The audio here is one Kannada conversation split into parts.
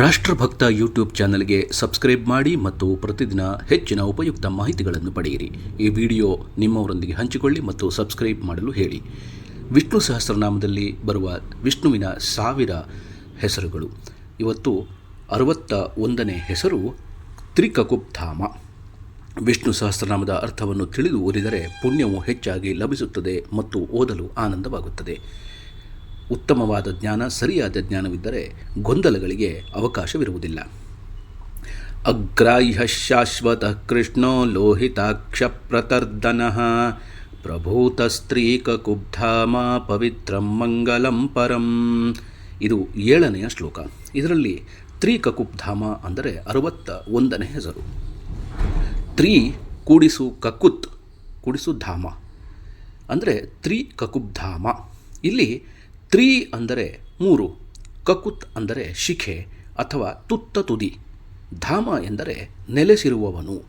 ರಾಷ್ಟ್ರಭಕ್ತ ಯೂಟ್ಯೂಬ್ ಚಾನಲ್ಗೆ ಸಬ್ಸ್ಕ್ರೈಬ್ ಮಾಡಿ ಮತ್ತು ಪ್ರತಿದಿನ ಹೆಚ್ಚಿನ ಉಪಯುಕ್ತ ಮಾಹಿತಿಗಳನ್ನು ಪಡೆಯಿರಿ. ಈ ವಿಡಿಯೋ ನಿಮ್ಮವರೊಂದಿಗೆ ಹಂಚಿಕೊಳ್ಳಿ ಮತ್ತು ಸಬ್ಸ್ಕ್ರೈಬ್ ಮಾಡಲು ಹೇಳಿ. ವಿಷ್ಣು ಸಹಸ್ರನಾಮದಲ್ಲಿ ಬರುವ ವಿಷ್ಣುವಿನ ಸಾವಿರ ಹೆಸರುಗಳು. ಇವತ್ತು ಅರವತ್ತ ಒಂದನೇ ಹೆಸರು ತ್ರಿಕಕುಬ್ಧಾಮ ವಿಷ್ಣು ಸಹಸ್ರನಾಮದ ಅರ್ಥವನ್ನು ತಿಳಿದು ಓದಿದರೆ ಪುಣ್ಯವು ಹೆಚ್ಚಾಗಿ ಲಭಿಸುತ್ತದೆ ಮತ್ತು ಓದಲು ಆನಂದವಾಗುತ್ತದೆ. ಉತ್ತಮವಾದ ಜ್ಞಾನ, ಸರಿಯಾದ ಜ್ಞಾನವಿದ್ದರೆ ಗೊಂದಲಗಳಿಗೆ ಅವಕಾಶವಿರುವುದಿಲ್ಲ. ಅಗ್ರಾಹ್ಯ ಶಾಶ್ವತ ಕೃಷ್ಣೋ ಲೋಹಿತಾಕ್ಷ ಪ್ರತರ್ದನ ಪ್ರಭೂತಸ್ತ್ರೀಕಕುಬ್ಧಾಮ ಪವಿತ್ರಂ ಮಂಗಲಂ ಪರಂ. ಇದು ಏಳನೆಯ ಶ್ಲೋಕ. ಇದರಲ್ಲಿ ತ್ರಿಕಕುಬ್ಧಾಮ ಅಂದರೆ ಅರವತ್ತ ಒಂದನೇ ಹೆಸರು. ತ್ರಿ ಕೂಡಿಸು ಕಕುತ್, ಕೂಡಿಸು ಧಾಮ. ಅಂದರೆ ತ್ರಿ ಕಕುಬ್ಧಾಮ ಇಲ್ಲಿ ತ್ರಿ ಅಂದರೆ ಮೂರು, ಕಕುತ್ ಅಂದರೆ ಶಿಖೆ ಅಥವಾ ತುತ್ತ ತುದಿ, ಧಾಮ ಎಂದರೆ ನೆಲೆಸಿರುವವನು.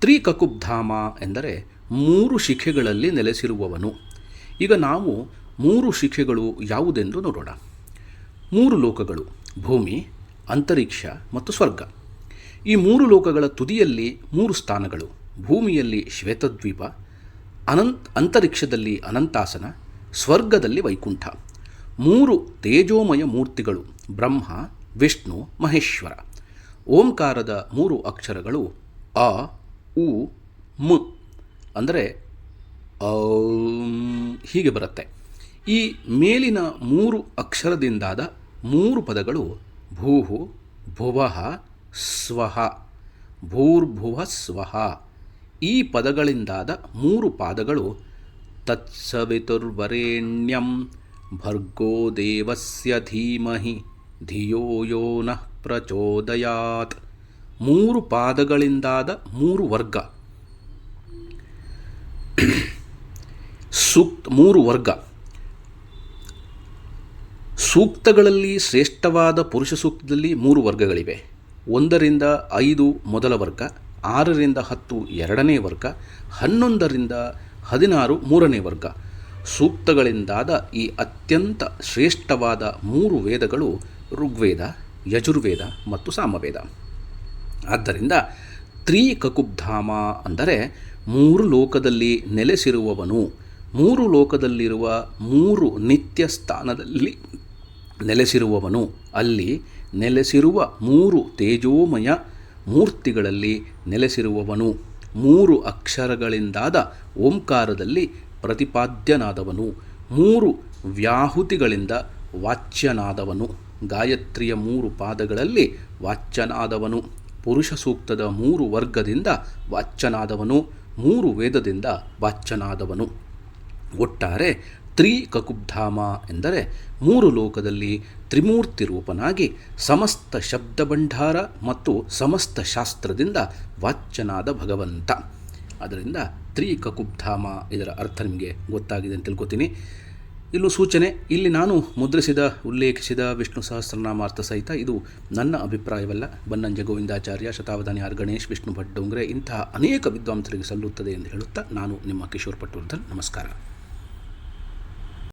ತ್ರಿ ಕಕುಬ್ಧಾಮ ಎಂದರೆ ಮೂರು ಶಿಖೆಗಳಲ್ಲಿ ನೆಲೆಸಿರುವವನು. ಈಗ ನಾವು ಮೂರು ಶಿಖೆಗಳು ಯಾವುದೆಂದು ನೋಡೋಣ. ಮೂರು ಲೋಕಗಳು, ಭೂಮಿ, ಅಂತರಿಕ್ಷ ಮತ್ತು ಸ್ವರ್ಗ. ಈ ಮೂರು ಲೋಕಗಳ ತುದಿಯಲ್ಲಿ ಮೂರು ಸ್ಥಾನಗಳು, ಭೂಮಿಯಲ್ಲಿ ಶ್ವೇತದ್ವೀಪ, ಅನಂತ್, ಅಂತರಿಕ್ಷದಲ್ಲಿ ಅನಂತಾಸನ, ಸ್ವರ್ಗದಲ್ಲಿ ವೈಕುಂಠ. ಮೂರು ತೇಜೋಮಯ ಮೂರ್ತಿಗಳು, ಬ್ರಹ್ಮ, ವಿಷ್ಣು, ಮಹೇಶ್ವರ. ಓಂಕಾರದ ಮೂರು ಅಕ್ಷರಗಳು ಅ, ಉ, ಮ್ ಅಂದರೆ ಹೀಗೆ ಬರುತ್ತೆ. ಈ ಮೇಲಿನ ಮೂರು ಅಕ್ಷರದಿಂದಾದ ಮೂರು ಪದಗಳು ಭೂಹು ಭುವಃ ಸ್ವಹ. ಭೂರ್ಭುವ, ಸ್ವಹ. ಈ ಪದಗಳಿಂದಾದ ಮೂರು ಪಾದಗಳು ತತ್ಸವಿತುರ್ವರೆಣ್ಯಂ ಭರ್ಗೋ ದೇವಸ್ಯ ಧೀಮಹಿ ಧಿಯೋ ಯೋ ನಃ ಪ್ರಚೋದಯಾತ್ ಮೂರು ಪಾದಗಳಿಂದಾದ ಮೂರು ವರ್ಗ. ಸೂಕ್ತ ಮೂರು ವರ್ಗ. ಸೂಕ್ತಗಳಲ್ಲಿ ಶ್ರೇಷ್ಠವಾದ ಪುರುಷ ಸೂಕ್ತದಲ್ಲಿ ಮೂರು ವರ್ಗಗಳಿವೆ. ಒಂದರಿಂದ ಐದು ಮೊದಲ ವರ್ಗ, ಆರರಿಂದ ಹತ್ತು ಎರಡನೇ ವರ್ಗ, ಹನ್ನೊಂದರಿಂದ ಹದಿನಾರು ಮೂರನೇ ವರ್ಗ. ಸೂಕ್ತಗಳಿಂದಾದ ಈ ಅತ್ಯಂತ ಶ್ರೇಷ್ಠವಾದ ಮೂರು ವೇದಗಳು ಋಗ್ವೇದ, ಯಜುರ್ವೇದ ಮತ್ತು ಸಾಮವೇದ. ಆದ್ದರಿಂದ ತ್ರಿಕಕುಬ್ಧಾಮ ಅಂದರೆ ಮೂರು ಲೋಕದಲ್ಲಿ ನೆಲೆಸಿರುವವನು, ಮೂರು ಲೋಕದಲ್ಲಿರುವ ಮೂರು ನಿತ್ಯ ಸ್ಥಾನದಲ್ಲಿ ನೆಲೆಸಿರುವವನು, ಅಲ್ಲಿ ನೆಲೆಸಿರುವ ಮೂರು ತೇಜೋಮಯ ಮೂರ್ತಿಗಳಲ್ಲಿ ನೆಲೆಸಿರುವವನು, ಮೂರು ಅಕ್ಷರಗಳಿಂದಾದ ಓಂಕಾರದಲ್ಲಿ ಪ್ರತಿಪಾದ್ಯನಾದವನು. ಮೂರು ವ್ಯಾಹುತಿಗಳಿಂದ ವಾಚ್ಯನಾದವನು. ಗಾಯತ್ರಿಯ ಮೂರು ಪಾದಗಳಲ್ಲಿ ವಾಚ್ಯನಾದವನು. ಪುರುಷ ಸೂಕ್ತದ ಮೂರು ವರ್ಗದಿಂದ ವಾಚ್ಯನಾದವನು. ಮೂರು ವೇದದಿಂದ ವಾಚ್ಯನಾದವನು. ಒಟ್ಟಾರೆ ತ್ರಿಕಕುಬ್ಧಾಮ ಎಂದರೆ ಮೂರು ಲೋಕದಲ್ಲಿ ತ್ರಿಮೂರ್ತಿ ರೂಪನಾಗಿ ಸಮಸ್ತ ಶಬ್ದಭಂಡಾರ ಮತ್ತು ಸಮಸ್ತ ಶಾಸ್ತ್ರದಿಂದ ವಾಚ್ಯನಾದ ಭಗವಂತ. ಅದರಿಂದ ತ್ರಿಕಕುಬ್ಧಾಮ ಇದರ ಅರ್ಥ ನಿಮಗೆ ಗೊತ್ತಾಗಿದೆ ಅಂತ ತಿಳ್ಕೊತೀನಿ. ಇಲ್ಲೂ ಸೂಚನೆ, ಇಲ್ಲಿ ನಾನು ಮುದ್ರಿಸಿದ, ಉಲ್ಲೇಖಿಸಿದ ವಿಷ್ಣು ಸಹಸ್ರನಾಮಾರ್ಥ ಸಹಿತ ಇದು ನನ್ನ ಅಭಿಪ್ರಾಯವಲ್ಲ. ಬನ್ನಂಜ ಗೋವಿಂದಾಚಾರ್ಯ, ಶತಾವಧಾನಿ ಆರ್ ಗಣೇಶ್, ವಿಷ್ಣು ಭಟ್ ಡೋಂಗ್ರೆ ಇಂತಹ ಅನೇಕ ವಿದ್ವಾಂಸರಿಗೆ ಸಲ್ಲುತ್ತದೆ ಎಂದು ಹೇಳುತ್ತಾ ನಾನು ನಿಮ್ಮ ಕಿಶೋರ್ ಪಟ್ಟವರ್ಧನ್ ನಮಸ್ಕಾರ.